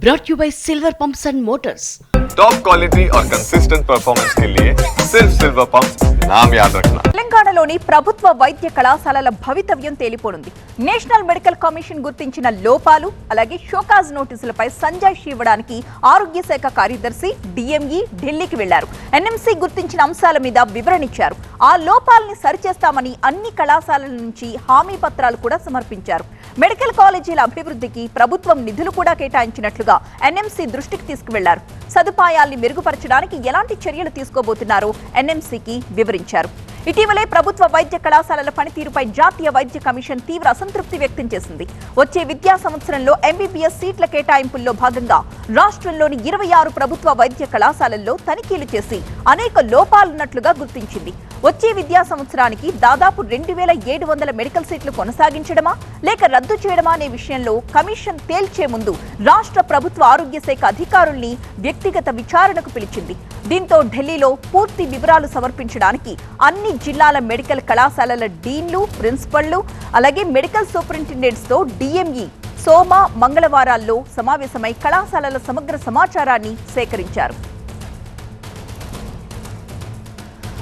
brought you by Silver Pumps and Motors. Top quality और consistent performance के लिए सिर्फ सिल्वर पंप नाम याद रखना తెలంగాణలోని ప్రభుత్వ వైద్య కళాశాలల భవితవ్యం తేలిపోనుంది నేషనల్ మెడికల్ కమిషన్ గుర్తించిన లోపాలు అలాగే షోకాజ్ నోటీసులపై సంజాయిషి ఇవ్వడానికి ఆరోగ్య శాఖ కార్యదర్శి డిఎంఈ ఢిల్లీకి వెళ్లారు ఎన్ఎంసీ గుర్తించిన అంశాల మీద వివరణ ఇచ్చారు ఆ లోపాలని సరిచేస్తామని అన్ని కళాశాలల నుంచి హామీ పత్రాలు కూడా సమర్పించారు మెడికల్ కాలేజీల అభివృద్ధికి ప్రభుత్వం నిధులు కూడా కేటాయించినట్లుగా ఎన్ఎంసీ దృష్టికి తీసుకువెళ్ళారు. సదుపాయాల్ని మెరుగుపరచడానికి ఎలాంటి చర్యలు తీసుకోబోతున్నారో ఎన్ఎంసీకి వివరించారు. ఇటీవలే ప్రభుత్వ వైద్య కళాశాలల పనితీరుపై జాతీయ వైద్య కమిషన్ తీవ్ర అసంతృప్తి వ్యక్తం చేసింది. వచ్చే విద్యా సంవత్సరంలో ఎంబీబీఎస్ సీట్ల కేటాయింపుల్లో భాగంగా రాష్ట్రంలోని ఇరవై ఆరు ప్రభుత్వ వైద్య కళాశాలల్లో తనిఖీలు చేసి అనేక లోపాలున్నట్లుగా గుర్తించింది. వచ్చే విద్యా సంవత్సరానికి దాదాపు రెండు వేల ఏడు వందల మెడికల్ సీట్లు కొనసాగించడమా లేక రద్దు చేయడమా అనే విషయంలో కమిషన్ తేల్చే ముందు రాష్ట్ర ప్రభుత్వ ఆరోగ్య శాఖ అధికారుల్ని వ్యక్తిగత విచారణకు పిలిచింది. దీంతో ఢిల్లీలో పూర్తి వివరాలు సమర్పించడానికి అన్ని జిల్లాల మెడికల్ కళాశాలల డీన్లు ప్రిన్సిపల్లు అలాగే మెడికల్ సూపరింటెండెంట్స్తో డిఎంఈ సోమ మంగళవారాల్లో సమావేశమై కళాశాలల సమగ్ర సమాచారాన్ని సేకరించారు.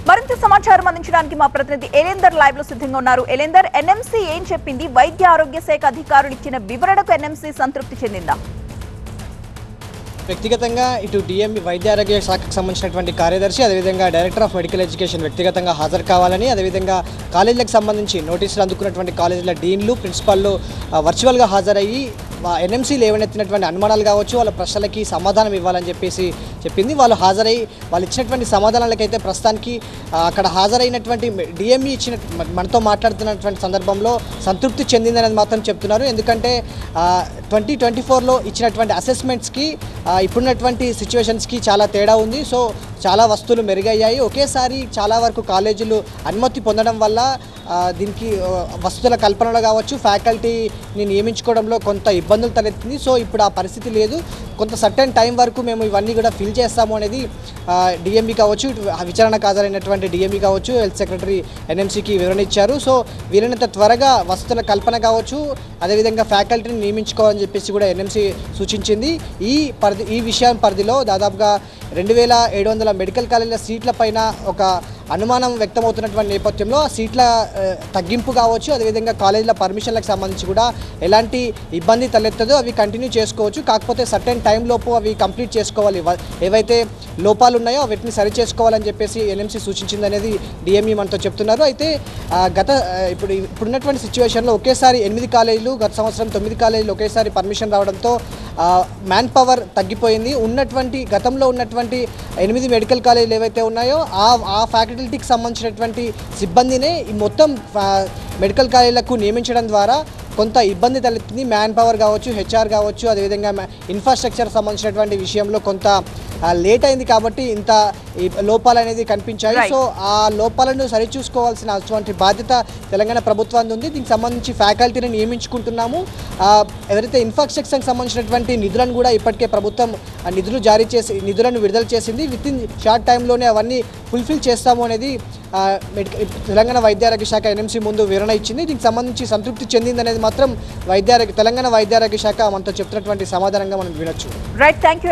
మరింత సమాచారం అందించడానికి మా ప్రతినిధి ఎలేందర్ లైవ్లో సిద్ధంగా ఉన్నారు. ఎలేందర్ ఎన్ఎంసీ ఏం చెప్పింది? వైద్య ఆరోగ్య శాఖ అధికారులు ఇచ్చిన వివరణకు ఎన్ఎంసీ సంతృప్తి చెందిందా? వ్యక్తిగతంగా ఇటు డిఎంఈ వైద్య ఆరోగ్య శాఖకు సంబంధించినటువంటి కార్యదర్శి అదేవిధంగా డైరెక్టర్ ఆఫ్ మెడికల్ ఎడ్యుకేషన్ వ్యక్తిగతంగా హాజరు కావాలని అదేవిధంగా కాలేజీలకు సంబంధించి నోటీసులు అందుకున్నటువంటి కాలేజీల డీన్లు ప్రిన్సిపాల్లు వర్చువల్గా హాజరయ్యి ఎన్ఎంసీలు లేవనెత్తినటువంటి అనుమానాలు కావచ్చు వాళ్ళ ప్రశ్నలకి సమాధానం ఇవ్వాలని చెప్పేసి చెప్పింది. వాళ్ళు హాజరై వాళ్ళు ఇచ్చినటువంటి సమాధానాలకైతే ప్రస్తుతానికి అక్కడ హాజరైనటువంటి డిఎంఈ ఇచ్చిన మనతో మాట్లాడుతున్నటువంటి సందర్భంలో సంతృప్తి చెందిందనేది మాత్రం చెప్తున్నారు. ఎందుకంటే ట్వంటీ ట్వంటీ ఫోర్లో ఇచ్చినటువంటి అసెస్మెంట్స్కి ఇప్పుడున్నటువంటి సిచ్యువేషన్స్కి చాలా తేడా ఉంది. సో చాలా వస్తువులు మెరుగయ్యాయి. ఒకేసారి చాలా వరకు కాలేజీలు అనుమతి పొందడం వల్ల దీనికి వసతుల కల్పనలో కావచ్చు ఫ్యాకల్టీని నియమించుకోవడంలో కొంత ఇబ్బందులు తలెత్తింది. సో ఇప్పుడు ఆ పరిస్థితి లేదు. కొంత సర్టెన్ టైం వరకు మేము ఇవన్నీ కూడా ఫిల్ చేస్తాము అనేది డిఎంబి కావచ్చు విచారణ విచారణకు డిఎంబి కావచ్చు హెల్త్ సెక్రటరీ ఎన్ఎంసీకి వివరణ ఇచ్చారు. సో వీలైనంత త్వరగా వసతుల కల్పన కావచ్చు అదేవిధంగా ఫ్యాకల్టీని నియమించుకోవాలని చెప్పేసి కూడా ఎన్ఎంసీ సూచించింది. ఈ పరిధి ఈ విషయం పరిధిలో దాదాపుగా రెండు వేల ఏడు వందల మెడికల్ కాలేజీల సీట్ల పైన ఒక అనుమానం వ్యక్తమవుతున్నటువంటి నేపథ్యంలో సీట్ల తగ్గింపు కావచ్చు అదేవిధంగా కాలేజీల పర్మిషన్లకు సంబంధించి కూడా ఎలాంటి ఇబ్బంది తలెత్తదో అవి కంటిన్యూ చేసుకోవచ్చు. కాకపోతే సర్టెన్ టైం లోపు అవి కంప్లీట్ చేసుకోవాలి. ఏవైతే లోపాలు ఉన్నాయో వీటిని సరి చేసుకోవాలని చెప్పేసి ఎన్ఎంసీ సూచించింది అనేది డిఎంఈ మనతో చెప్తున్నారు. అయితే గత ఇప్పుడు ఇప్పుడున్నటువంటి సిచ్యువేషన్లో ఒకేసారి ఎనిమిది కాలేజీలు గత సంవత్సరం తొమ్మిది కాలేజీలు ఒకేసారి పర్మిషన్ రావడంతో మ్యాన్ పవర్ తగ్గిపోయింది. ఉన్నటువంటి గతంలో ఉన్నటువంటి ఎనిమిది మెడికల్ కాలేజీలు ఏవైతే ఉన్నాయో ఆ ఆ ఫ్యాకల్టీకి సంబంధించినటువంటి సిబ్బందినే ఈ మొత్తం మెడికల్ కాలేజీలకు నియమించడం ద్వారా కొంత ఇబ్బంది తలెత్తింది. మ్యాన్ పవర్ కావచ్చు హెచ్ఆర్ కావచ్చు అదేవిధంగా ఇన్ఫ్రాస్ట్రక్చర్ సంబంధించినటువంటి విషయంలో కొంత లేట్ అయింది కాబట్టి ఇంత లోపాలు అనేది కనిపించాయి. సో ఆ లోపాలను సరిచూసుకోవాల్సిన అటువంటి బాధ్యత తెలంగాణ ప్రభుత్వానికి ఉంది. దీనికి సంబంధించి ఫ్యాకల్టీని నియమించుకుంటున్నాము. ఎవరైతే ఇన్ఫ్రాస్ట్రక్చర్కి సంబంధించినటువంటి నిధులను కూడా ఇప్పటికే ప్రభుత్వం ఆ నిధులు జారీ చేసి నిధులను విడుదల చేసింది. విత్ ఇన్ షార్ట్ టైంలోనే అవన్నీ ఫుల్ఫిల్ చేస్తాము అనేది తెలంగాణ వైద్యారోగ్య శాఖ ఎన్ఎంసీ ముందు వివరణ ఇచ్చింది. దీనికి సంబంధించి సంతృప్తి చెందింది అనేది మాత్రం వైద్యారోగ్య తెలంగాణ వైద్యారోగ్య శాఖ మనతో చెప్తున్నటువంటి సమాధానంగా మనం వినొచ్చు. Right thank you